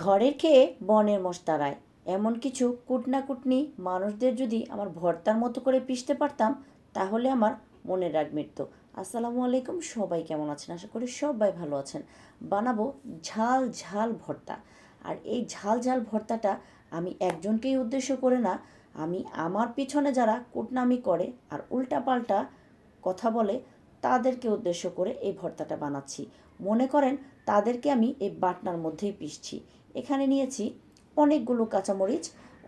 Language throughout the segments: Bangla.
ঘরের খেয়ে বনের মোষ তাড়ায়। এমন কিছু কুটনা কুটনি মানুষদের যদি আমার ভর্তার মতো করে পিষতে পারতাম, তাহলে আমার মনের রাগ মিটত। আসসালামু আলাইকুম, সবাই কেমন আছেন? আশা করি সবাই ভালো আছেন। বানাবো ঝাল ঝাল ভর্তা। আর এই ঝাল ঝাল ভর্তাটা আমি একজনকেই উদ্দেশ্য করে না, আমি আমার পিছনে যারা কুটনামি করে আর উল্টাপাল্টা কথা বলে, তাদেরকে উদ্দেশ্য করে এই ভর্তাটা বানাচ্ছি। মনে করেন তাদেরকে আমি এই বাটনার মধ্যেই পিষছি। এখানে নিয়েছি অনেকগুলো কাঁচামরিচ,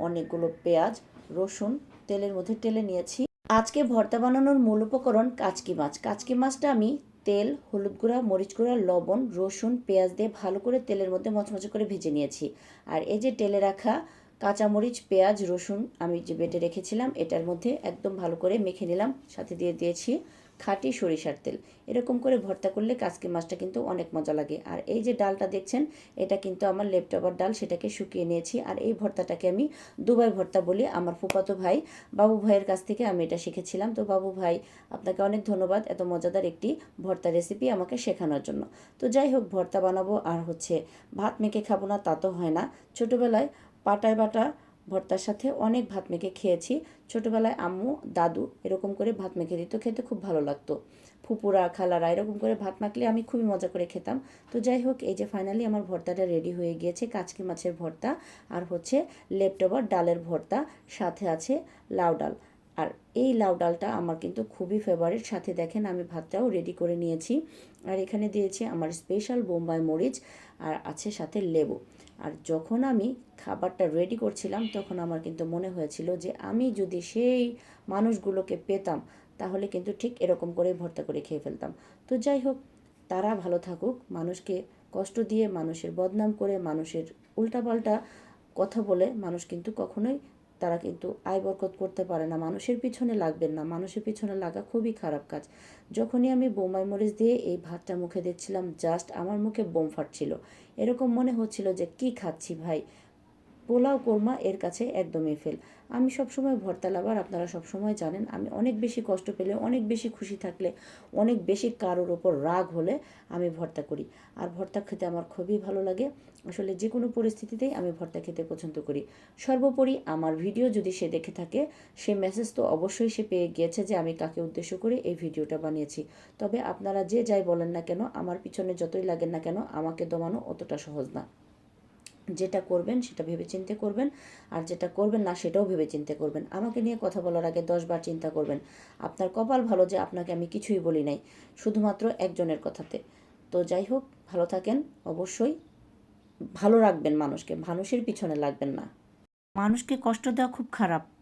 অনেকগুলো পেঁয়াজ, রসুন, তেলের মধ্যে টেলে নিয়েছি। আজকে ভর্তা বানানোর মূল উপকরণ কাচকি মাছ। কাচকি মাছটা আমি তেল, হলুদ গুঁড়া, মরিচ গুঁড়া, লবণ, রসুন, পেঁয়াজ দিয়ে ভালো করে তেলের মধ্যে মচমচে করে ভেজে নিয়েছি। আর এই যে তেলে রাখা কাঁচামরিচ, পেঁয়াজ, রসুন আমি যে বেটে রেখেছিলাম, এটার মধ্যে একদম ভালো করে মেখে নিলাম। সাথে দিয়ে দিয়েছি খাঁটি সরিষার তেল। এরকম করে ভর্তা করলে কাজকি মাছটা কিন্তু অনেক মজা লাগে। আর এই যে ডালটা দেখছেন, এটা কিন্তু আমার লেপটপার ডাল, সেটাকে শুকিয়ে নিয়েছি। আর এই ভর্তাটাকে আমি দুবাই ভর্তা বলি। আমার ফুপাতো ভাই, বাবু ভাইয়ের কাছ থেকে আমি এটা শিখেছিলাম। তো বাবু ভাই, আপনাকে অনেক ধন্যবাদ এত মজাদার একটি ভর্তা রেসিপি আমাকে শেখানোর জন্য। তো যাই হোক, ভর্তা বানাবো। আর হচ্ছে, ভাত মেখে খাব না, তা তো হয় না। ছোটোবেলায় পাটায় বাটা ভর্তার সাথে অনেক ভাত মেখে খেয়েছি। ছোটোবেলায় আম্মু, দাদু এরকম করে ভাত মেখে দিত, খেতে খুব ভালো লাগতো। ফুপুরা, খালারা এরকম করে ভাত মাখলে আমি খুবই মজা করে খেতাম। তো যাই হোক, এই যে ফাইনালি আমার ভর্তাটা রেডি হয়ে গিয়েছে, কাচকি মাছের ভর্তা আর হচ্ছে লেপটবার ডালের ভর্তা, সাথে আছে লাউ ডাল। আর এই লাউ ডালটা আমার কিন্তু খুবই ফেভারিট সাথে দেখেন আমি ভাতটাও রেডি করে নিয়েছি। আর এখানে দিয়েছি আমার স্পেশাল বোম্বাই মরিচ আর আছে সাথে লেবু। আর যখন আমি খাবারটা রেডি করছিলাম, তখন আমার কিন্তু মনে হয়েছিল যে আমি যদি সেই মানুষগুলোকে পেতাম, তাহলে কিন্তু ঠিক এরকম করে ভর্তা করে খেয়ে ফেলতাম। তো যাই হোক, তারা ভালো থাকুক, মানুষকে কষ্ট দিয়ে, মানুষের বদনাম করে, মানুষের উল্টাপাল্টা কথা বলে মানুষ কিন্তু কখনোই তারা কিন্তু আয় বরকত করতে পারে না, মানুষের পিছনে লাগবেন না। মানুষের পিছনে লাগা খুবই খারাপ কাজ। যখনই আমি বোমাই মরিচ দিয়ে এই ভাতটা মুখে দিচ্ছিলাম জাস্ট আমার মুখে বোম ফাটছিল। এরকম মনে হচ্ছিল যে, কি খাচ্ছি ভাই? পোলাও কোরমা এর কাছে একদমই ফেল আমি সবসময় ভর্তা লাভার আপনারা সবসময় জানেন, আমি অনেক বেশি কষ্ট পেলে, অনেক বেশি খুশি থাকলে, অনেক বেশি কারোর ওপর রাগ হলে আমি ভর্তা করি। আর ভর্তা খেতে আমার খুবই ভালো লাগে। আসলে যে কোনো পরিস্থিতিতেই আমি ভর্তা খেতে পছন্দ করি। সর্বোপরি আমার ভিডিও যদি সে দেখে থাকে, সে মেসেজ তো অবশ্যই সে পেয়ে গিয়েছে যে আমি কাকে উদ্দেশ্য করে এই ভিডিওটা বানিয়েছি। তবে আপনারা যে যাই বলেন না কেন, আমার পিছনে যতই লাগেন না কেন, আমাকে দমানো অতটা সহজ না। যেটা করবেন সেটা ভেবে চিন্তে করবেন, আর যেটা করবেন না সেটাও ভেবে চিন্তে করবেন। আমাকে নিয়ে কথা বলার আগে দশবার চিন্তা করবেন, আপনার কপাল ভালো যে আপনাকে আমি কিছুই বলি নাই, শুধুমাত্র একজনের কথাতে। তো যাই হোক, ভালো থাকেন, অবশ্যই ভালো রাখবেন মানুষকে, মানুষের পিছনে লাগবেন না। মানুষকে কষ্ট দেওয়া খুব খারাপ।